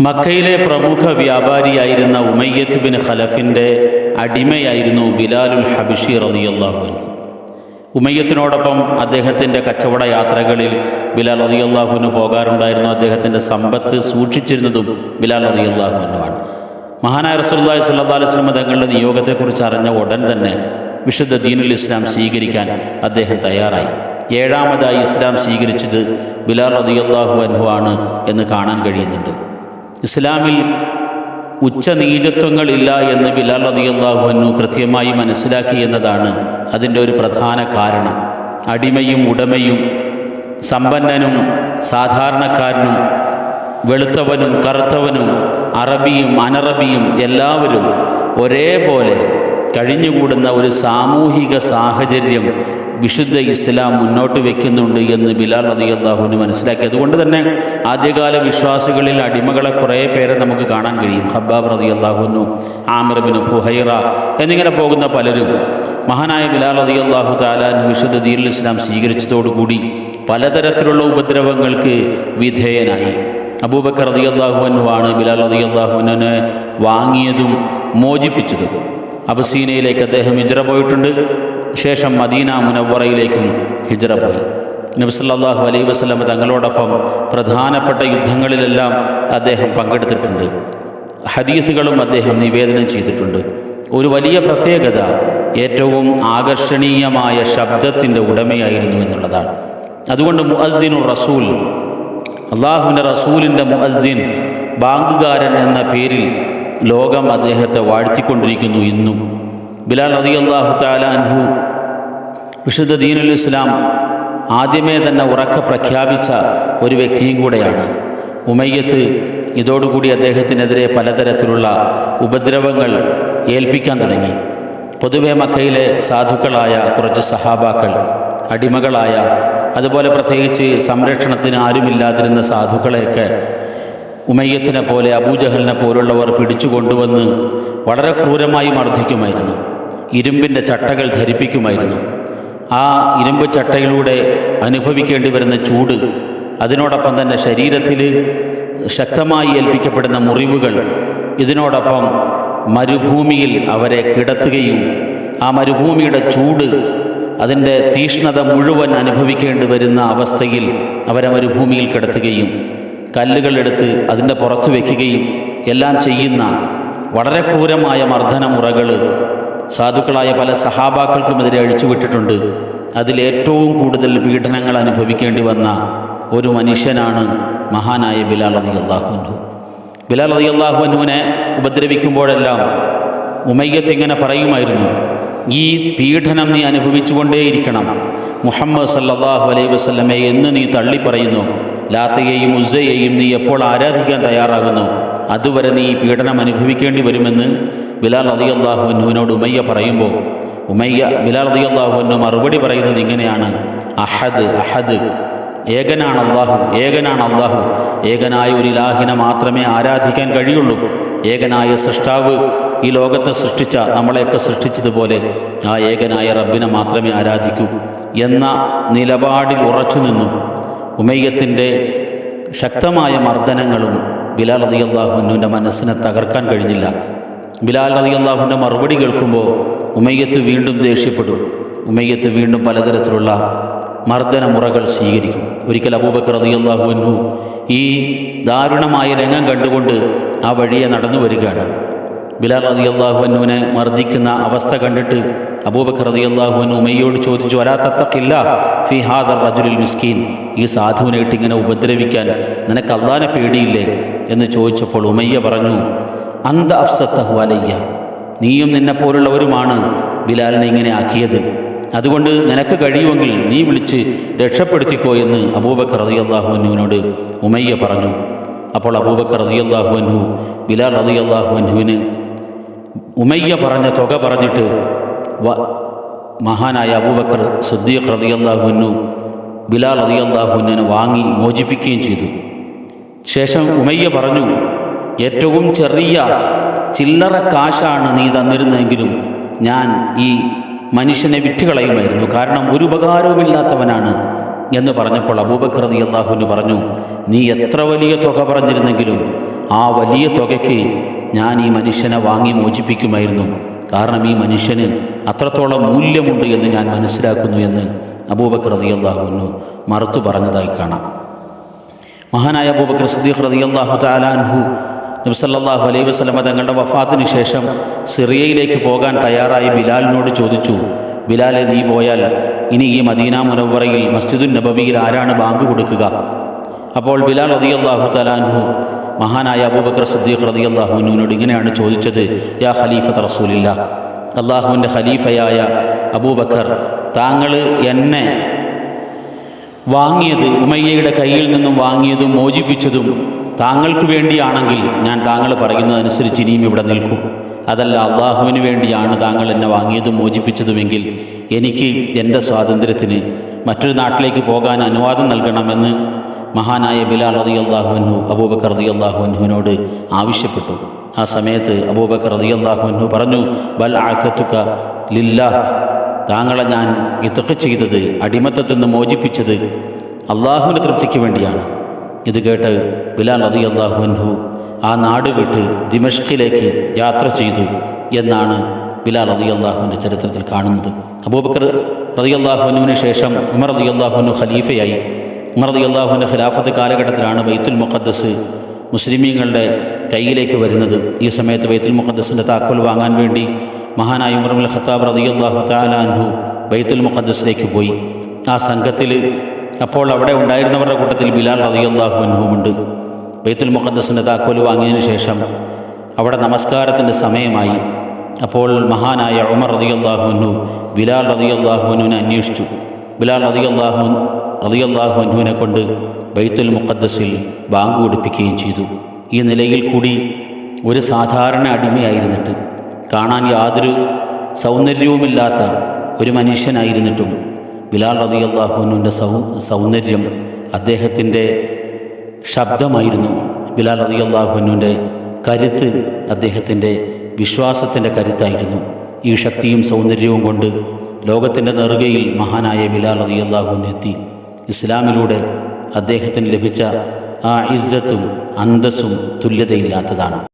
മക്കയിലെ പ്രമുഖ വ്യാപാരിയായിരുന്ന ഉമയ്യത്ത് ബിൻ ഖലഫിന്റെ അടിമയായിരുന്നു ബിലാലുൽ ഹബിഷി റളിയല്ലാഹു അൻഹു. ഉമയ്യത്തിനോടൊപ്പം അദ്ദേഹത്തിന്റെ കച്ചവട യാത്രകളിൽ ബിലാൽ റളിയല്ലാഹുവിന് പോകാറുണ്ടായിരുന്നു. അദ്ദേഹത്തിന്റെ സമ്പത്ത് സൂക്ഷിച്ചിരുന്നതും ബിലാൽ റളിയല്ലാഹു എന്നുമാണ് മഹാനായ റസൂലുള്ളാഹി സ്വല്ലല്ലാഹു അലൈഹി വസല്ലം തങ്ങളുടെ നിയോഗത്തെക്കുറിച്ച് അറിഞ്ഞ ഉടൻ തന്നെ വിശുദ്ധ ദീനുൽ ഇസ്ലാം സ്വീകരിക്കാൻ അദ്ദേഹം തയ്യാറായി. ഏഴാമതായി ഇസ്ലാം സ്വീകരിച്ചത് ബിലാൽ റളിയല്ലാഹു അൻഹു ആണ് എന്ന് കാണാൻ കഴിയുന്നുണ്ട്. ഇസ്ലാമിൽ ഉച്ചനീചത്വങ്ങളില്ല എന്ന് ബിലാൽ റളിയല്ലാഹു അൻഹു കൃത്യമായി മനസ്സിലാക്കി എന്നതാണ് അതിന്റെ ഒരു പ്രധാന കാരണം. അടിമയും ഉടമയും സമ്പന്നനും സാധാരണക്കാരനും വെളുത്തവനും കറുത്തവനും അറബിയും അനറബിയും എല്ലാവരും ഒരേപോലെ കഴിഞ്ഞുകൂടുന്ന ഒരു സാമൂഹിക സാഹചര്യം വിശുദ്ധ ഇസ്ലാം മുന്നോട്ട് വെക്കുന്നുണ്ട് എന്ന് ബിലാൽ റതിയല്ലാഹുവിന് മനസ്സിലാക്കി. അതുകൊണ്ട് തന്നെ ആദ്യകാല വിശ്വാസികളിൽ അടിമകളെ കുറേ പേരെ നമുക്ക് കാണാൻ കഴിയും. ഹബ്ബാബ് റതി അള്ളാഹുനു ആമിർബിന് ഫുഹൈറ എന്നിങ്ങനെ പോകുന്ന പലരും മഹാനായ ബിലാൽ റതിയല്ലാഹു താലാൻ വിശുദ്ധ ദീനുൽ ഇസ്ലാം സ്വീകരിച്ചതോടുകൂടി പലതരത്തിലുള്ള ഉപദ്രവങ്ങൾക്ക് വിധേയനായി. അബൂബക്കർ റതിയല്ലാഹുവിനുമാണ് ബിലാൽ റതിയല്ലാഹുവിനെ വാങ്ങിയതും മോചിപ്പിച്ചതും. അബസീനയിലേക്ക് അദ്ദേഹം ഹിജ്റ പോയിട്ടുണ്ട്. ശേഷം മദീന മുനവറയിലേക്കും ഹിജറ പോയി. നബ്സല്ലാഹു അലൈ വസ്ലം തങ്ങളോടൊപ്പം പ്രധാനപ്പെട്ട യുദ്ധങ്ങളിലെല്ലാം അദ്ദേഹം പങ്കെടുത്തിട്ടുണ്ട്. ഹദീസുകളും അദ്ദേഹം നിവേദനം ചെയ്തിട്ടുണ്ട്. ഒരു വലിയ പ്രത്യേകത ഏറ്റവും ആകർഷണീയമായ ശബ്ദത്തിന്റെ ഉടമയായിരുന്നു എന്നുള്ളതാണ്. അതുകൊണ്ട് മുഅദ്ദിനു റസൂൽ അള്ളാഹുവിന്റെ റസൂലിന്റെ മുഅദ്ദിൻ ബാങ്കുകാരൻ എന്ന പേരിൽ ലോകം അദ്ദേഹത്തെ വാഴ്ത്തിക്കൊണ്ടിരിക്കുന്നു ഇന്നും. ബിലാൽ അള്ളാഹു താലാൻഹു വിശുദ്ധ ദീനുൽ ഇസ്ലാം ആദ്യമേ തന്നെ ഉറക്ക പ്രഖ്യാപിച്ച ഒരു വ്യക്തിയും കൂടെയാണ്. ഉമയ്യത്ത് ഇതോടുകൂടി അദ്ദേഹത്തിനെതിരെ പലതരത്തിലുള്ള ഉപദ്രവങ്ങൾ ഏൽപ്പിക്കാൻ തുടങ്ങി. പൊതുവെ മക്കയിലെ സാധുക്കളായ കുറച്ച് സഹാബാക്കൾ അടിമകളായ അതുപോലെ പ്രത്യേകിച്ച് സംരക്ഷണത്തിന് ആരുമില്ലാതിരുന്ന സാധുക്കളെയൊക്കെ ഉമയ്യത്തിനെ പോലെ അബൂജഹലിനെ പോലുള്ളവർ പിടിച്ചു കൊണ്ടുവന്ന് വളരെ ക്രൂരമായി മർദ്ദിക്കുമായിരുന്നു. ഇരുമ്പിന്റെ ചട്ടകൾ ധരിപ്പിക്കുമായിരുന്നു. ആ ഇരുമ്പ് ചട്ടയിലൂടെ അനുഭവിക്കേണ്ടി വരുന്ന ചൂട് അതിനോടൊപ്പം തന്നെ ശരീരത്തിൽ ശക്തമായി ഏൽപ്പിക്കപ്പെടുന്ന മുറിവുകൾ ഇതിനോടൊപ്പം മരുഭൂമിയിൽ അവരെ കിടത്തുകയും ആ മരുഭൂമിയുടെ ചൂട് അതിന്റെ തീഷ്ണത മുഴുവൻ അനുഭവിക്കേണ്ടി വരുന്ന അവസ്ഥയിൽ അവരെ മരുഭൂമിയിൽ കിടത്തുകയും കല്ലുകളെടുത്ത് അതിന്റെ പുറത്ത് വയ്ക്കുകയും എല്ലാം ചെയ്യുന്ന വളരെ ക്രൂരമായ മർദ്ദനമുറകൾ സാധുക്കളായ പല സഹാബാക്കൾക്കുമെതിരെ അഴിച്ചുവിട്ടിട്ടുണ്ട്. അതിലേറ്റവും കൂടുതൽ പീഡനങ്ങൾ അനുഭവിക്കേണ്ടി വന്ന ഒരു മനുഷ്യനാണ് മഹാനായ ബിലാൽ അലി അള്ളാഹുനു ബിലാൽ അലി അള്ളാഹുനുവിനെ ഉപദ്രവിക്കുമ്പോഴെല്ലാം ഉമയ്യത്ത് ഇങ്ങനെ പറയുമായിരുന്നു ഈ പീഡനം നീ അനുഭവിച്ചുകൊണ്ടേയിരിക്കണം. മുഹമ്മദ് സല്ലാഹു അലൈഹി വസ്ലമെ എന്ന് നീ തള്ളി പറയുന്നു ലാത്തയെയും ഉസ്സയെയും നീ എപ്പോൾ ആരാധിക്കാൻ തയ്യാറാകുന്നു? അതുവരെ നീ പീഡനം അനുഭവിക്കേണ്ടി വരുമെന്ന് ബിലാൽ അലി അള്ളാഹുവിനോട് ഉമയ്യ പറയുമ്പോൾ ഉമയ്യ ബിലാൽ അലി അള്ളാഹുവിനു മറുപടി പറയുന്നത് ഇങ്ങനെയാണ്. അഹദ് അഹദ് ഏകനാണ് അള്ളാഹു ഏകനാണ് അള്ളാഹു ഏകനായ ഒരു ഇലാഹിനെ മാത്രമേ ആരാധിക്കാൻ കഴിയുള്ളൂ. ഏകനായ സൃഷ്ടാവ് ഈ ലോകത്തെ സൃഷ്ടിച്ച നമ്മളെയൊക്കെ സൃഷ്ടിച്ചതുപോലെ ആ ഏകനായ റബ്ബിനെ മാത്രമേ ആരാധിക്കൂ എന്ന നിലപാടിൽ ഉറച്ചു നിന്നു. ഉമയ്യത്തിന്റെ ശക്തമായ മർദ്ദനങ്ങളും ബിലാൽ അലി അള്ളാഹുവിന്റെ മനസ്സിനെ തകർക്കാൻ കഴിഞ്ഞില്ല. ബിലാൽ അലി അള്ളാഹുവിന്റെ മറുപടി കേൾക്കുമ്പോൾ ഉമയ്യത്ത് വീണ്ടും ദേഷ്യപ്പെടും. ഉമയ്യത്ത് വീണ്ടും പലതരത്തിലുള്ള മർദ്ദന മുറകൾ സ്വീകരിക്കും. ഒരിക്കൽ അബൂബക്കർ അലി അള്ളാഹുവിനു ഈ ദാരുണമായ രംഗം കണ്ടുകൊണ്ട് ആ വഴിയെ നടന്നു വരികയാണ്. ബിലാൽ റതി അള്ളാഹുവിനുവിനെ മർദ്ദിക്കുന്ന അവസ്ഥ കണ്ടിട്ട് അബൂബക്കർ റതി അള്ളാഹുവിന് ഉമയ്യോട് ചോദിച്ചു വരാത്തക്കില്ല ഫി ഹാദർ റജുലിൽ മിസ്കീൻ? ഈ സാധുവിനായിട്ട് ഇങ്ങനെ ഉപദ്രവിക്കാൻ നിനക്ക് അള്ളാനെ പേടിയില്ലേ? എന്ന് ചോദിച്ചപ്പോൾ ഉമയ്യ പറഞ്ഞു അന്ത അഫ്സത്തഹു അലയ്യ. നീയും നിന്നെപ്പോലുള്ളവരുമാണ് ബിലാലിനെ ഇങ്ങനെ ആക്കിയത്. അതുകൊണ്ട് നിനക്ക് കഴിയുമെങ്കിൽ നീ വിളിച്ച് രക്ഷപ്പെടുത്തിക്കോ എന്ന് അബൂബക്കർ റതി അള്ളാഹുവിനോട് ഉമയ്യ പറഞ്ഞു. അപ്പോൾ അബൂബക്കർ റതി അള്ളാഹുവിനു ബിലാൽ റതി അള്ളാഹുവിനുവിന് ഉമയ്യ പറഞ്ഞ തുക പറഞ്ഞിട്ട് മഹാനായ അബൂബക്കർ സുദ്ദീഖ് റതി അള്ളാഹുവിനു ബിലാൽ റതി അള്ളാഹുവിനെ വാങ്ങി മോചിപ്പിക്കുകയും ചെയ്തു. ശേഷം ഉമയ്യ പറഞ്ഞു ഏറ്റവും ചെറിയ ചില്ലറ കാശാണ് നീ തന്നിരുന്നതെങ്കിലും ഞാൻ ഈ മനുഷ്യനെ വിറ്റുകളയുമായിരുന്നു. കാരണം ഒരു ഉപകാരവുമില്ലാത്തവനാണ് എന്ന് പറഞ്ഞപ്പോൾ അബൂബക്കർ നീ അള്ളാഹുവിന് പറഞ്ഞു നീ എത്ര വലിയ തുക പറഞ്ഞിരുന്നെങ്കിലും ആ വലിയ തുകയ്ക്ക് ഞാൻ ഈ മനുഷ്യനെ വാങ്ങി മോചിപ്പിക്കുമായിരുന്നു. കാരണം ഈ മനുഷ്യന് അത്രത്തോളം മൂല്യമുണ്ട് എന്ന് ഞാൻ മനസ്സിലാക്കുന്നു എന്ന് അബൂബക്കർ അള്ളാഹുവിന് മറുത്തു പറഞ്ഞതായി കാണാം. മഹാനായ അബൂബക്കർ സിദ്ദീഖ് റതി അള്ളാഹു നബി സല്ലല്ലാഹു അലൈഹി വസല്ലമ തങ്ങളുടെ വഫാത്തിനു ശേഷം സിറിയയിലേക്ക് പോകാൻ തയ്യാറായി ബിലാലിനോട് ചോദിച്ചു ബിലാലെ നീ പോയാൽ ഇനി ഈ മദീന മുനവ്വറയിൽ മസ്ജിദുൻ നബവിയിൽ ആരാണ് ബാങ്ക് കൊടുക്കുക? അപ്പോൾ ബിലാൽ റളിയല്ലാഹു തലാൻഹു മഹാനായ അബൂബക്കർ സിദ്ദീഖ് റളിയല്ലാഹുവിനോട് ഇങ്ങനെയാണ് ചോദിച്ചത് യാ ഖലീഫത്ത് റസൂലില്ല അള്ളാഹുവിന്റെ ഖലീഫയായ അബൂബക്കർ താങ്കൾ എന്നെ വാങ്ങിയത് ഉമയ്യയുടെ കയ്യിൽ നിന്നും വാങ്ങിയതും മോചിപ്പിച്ചതും താങ്കൾക്ക് വേണ്ടിയാണെങ്കിൽ ഞാൻ താങ്കൾ പറയുന്നതനുസരിച്ച് ഇനിയും ഇവിടെ നിൽക്കും. അതല്ല അള്ളാഹുവിന് വേണ്ടിയാണ് താങ്കൾ എന്നെ വാങ്ങിയതും മോചിപ്പിച്ചതുമെങ്കിൽ എനിക്ക് എന്റെ സ്വാതന്ത്ര്യത്തിന് മറ്റൊരു നാട്ടിലേക്ക് പോകാൻ അനുവാദം നൽകണമെന്ന് മഹാനായ ബിലാൽ റതി അള്ളാഹുവിനു അബൂബക്കർ റതി അള്ളാഹുവിനുവിനോട് ആവശ്യപ്പെട്ടു. ആ സമയത്ത് അബൂബക്കർ റതി അള്ളാഹുവിനു പറഞ്ഞു ബൽ ആക്കത്തുക ലില്ലാഹ്. താങ്കളെ ഞാൻ ഇതൊക്കെ ചെയ്തത് അടിമത്തത്തിൽ നിന്ന് മോചിപ്പിച്ചത് അള്ളാഹുവിന്റെ തൃപ്തിക്ക് വേണ്ടിയാണ്. ഇത് കേട്ട് ബിലാൽ റതി അള്ളാഹുൻഹു ആ നാട് വിട്ട് ദിമഷ്കിലേക്ക് യാത്ര ചെയ്തു എന്നാണ് ബിലാൽ റതി അള്ളാഹുവിന്റെ ചരിത്രത്തിൽ കാണുന്നത്. അബൂബക്കർ റതി അള്ളാഹുനുവിന് ശേഷം ഉമർ റതി അള്ളാഹുനു ഖലീഫയായി. ഉമർ റതി അള്ളാഹുവിന്റെ ഖിലാഫത്ത് കാലഘട്ടത്തിലാണ് ബൈത്തുൽ മുഖദ്ദസ് മുസ്ലിമീങ്ങളുടെ കയ്യിലേക്ക് വരുന്നത്. ഈ സമയത്ത് ബൈത്തുൽ മുഖദ്ദസിന്റെ താക്കോൽ വാങ്ങാൻ വേണ്ടി മഹാനായ ഉമർ ഉൽ ഖത്താബ് റതി അള്ളാഹു താലാൻഹു ബൈത്തുൽ മുഖദ്ദസിലേക്ക് പോയി. ആ സംഘത്തിൽ അപ്പോൾ അവിടെ ഉണ്ടായിരുന്നവരുടെ കൂട്ടത്തിൽ ബിലാൽ റതിയല്ലാഹു ബൈത്തുൽ മുഖദ്ദസിന്റെ താക്കോൽ വാങ്ങിയതിന് ശേഷം അവിടെ നമസ്കാരത്തിന്റെ സമയമായി. അപ്പോൾ മഹാനായ ഉമർ റതിയല്ലാഹു അൻഹു ബിലാൽ റതിയല്ലാഹു അൻഹുവിനെ അന്വേഷിച്ചു. ബിലാൽ റതിയല്ലാഹു റതിയല്ലാഹു കൊണ്ട് ബൈത്തുൽ മുഖദ്ദസിൽ ബാങ്ക് കൊടുപ്പിക്കുകയും ചെയ്തു. ഈ നിലയിൽ കൂടി ഒരു സാധാരണ അടിമയായിരുന്നിട്ട് കാണാൻ യാതൊരു സൗന്ദര്യവുമില്ലാത്ത ഒരു മനുഷ്യനായിരുന്നിട്ടും ബിലാൽ റതി അള്ളാഹുനുവിന്റെ സൗ സൗന്ദര്യം അദ്ദേഹത്തിന്റെ ശബ്ദമായിരുന്നു. ബിലാൽ റതി അള്ളാഹുനുവിന്റെ കരുത്ത് അദ്ദേഹത്തിന്റെ വിശ്വാസത്തിന്റെ കരുത്തായിരുന്നു. ഈ ശക്തിയും സൗന്ദര്യവും കൊണ്ട് ലോകത്തിന്റെ നെറുകയിൽ മഹാനായ ബിലാൽ റതി അള്ളാഹുവിനെത്തി ഇസ്ലാമിലൂടെ അദ്ദേഹത്തിന് ലഭിച്ച ആ ഇസ്സത്തും അന്തസ്സും തുല്യതയില്ലാത്തതാണ്.